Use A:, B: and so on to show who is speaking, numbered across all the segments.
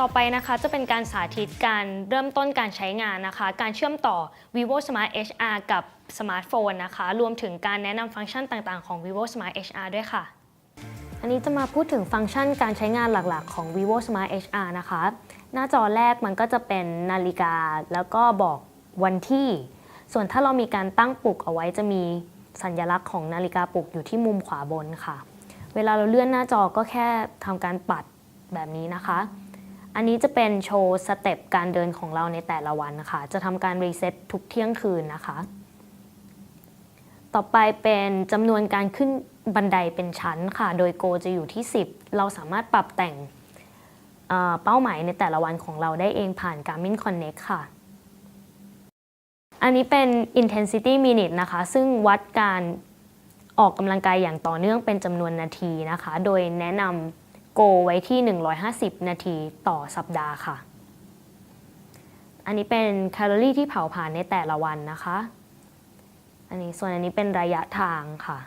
A: ต่อไปนะคะจะเป็นการสาธิตการเริ่มต้นการใช้งานนะคะ การเชื่อมต่อ vivo smart hr กับสมาร์ทโฟนนะคะ รวมถึงการแนะนำฟังก์ชันต่างๆของ vivo smart hr ด้วยค่ะ อันนี้จะมาพูดถึงฟังก์ชันการใช้งานหลักๆ ของ vivo smart hr นะคะ หน้าจอแรกมันก็จะเป็นนาฬิกา แล้วก็บอกวันที่ ส่วนถ้าเรามีการตั้งปลุกเอาไว้จะมีสัญลักษณ์ของนาฬิกาปลุกอยู่ที่มุมขวาบนค่ะ เวลาเราเลื่อนหน้าจอก็แค่ทำการปัดแบบนี้นะคะ อันนี้จะเป็นโชว์สเต็ปการเดินของเราในแต่ละวันนะคะ จะทำการรีเซ็ตทุกเที่ยงคืนนะคะ ต่อไปเป็นจำนวนการขึ้นบันไดเป็นชั้นค่ะ โดยโกจะอยู่ที่ 10 เราสามารถปรับแต่งเเป้าหมายในแต่ละวันของเราได้เองผ่าน Garmin Connect ค่ะ อันนี้เป็น intensity minute นะคะ ซึ่งวัดการออกกำลังกายอย่างต่อเนื่องเป็นจำนวนนาทีนะคะ โดยแนะนำ โกไว้ที่ 150 นาทีต่อสัปดาห์ค่ะ อันนี้เป็นแคลอรี่ที่เผาผลาญในแต่ละวันนะคะ อันนี้ส่วนอันนี้เป็นระยะทางค่ะ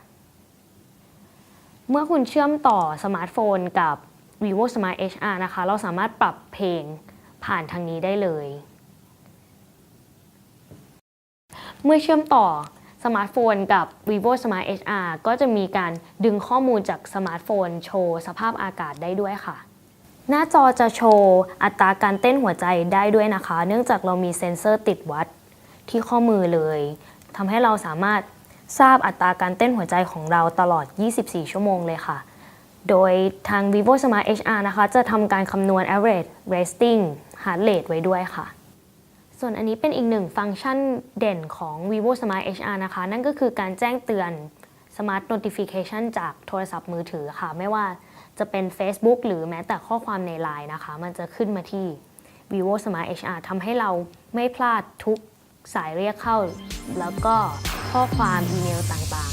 A: เมื่อคุณเชื่อมต่อสมาร์ทโฟนกับ vivo smart hr นะคะ เราสามารถปรับเพลงผ่านทางนี้ได้เลย เมื่อเชื่อมต่อ สมาร์ทโฟนกับ vivo smart hr ก็จะมีการดึงข้อมูลจากสมาร์ทโฟนโชว์สภาพอากาศได้ด้วยค่ะ หน้าจอจะโชว์อัตราการเต้นหัวใจได้ด้วยนะคะ เนื่องจากเรามีเซ็นเซอร์ติดวัดที่ข้อมือเลยทำให้เราสามารถทราบอัตราการเต้นหัวใจของเราตลอด 24 ชั่วโมงเลยค่ะ โดยทาง vivo smart hr นะคะ จะทำการคำนวณ average resting heart rate ไว้ด้วยค่ะ ส่วนอันนี้เป็นอีกหนึ่งฟังก์ชันเด่นของ vivo smart hr นะคะ นั่นก็คือการแจ้งเตือน smart notification จากโทรศัพท์มือถือค่ะ ไม่ว่าจะเป็น Facebook หรือแม้แต่ข้อความใน Line นะคะ มันจะขึ้นมาที่ vivo smart hr ทำให้เราไม่พลาดทุกสายเรียกเข้า แล้วก็ข้อความอีเมลต่างๆ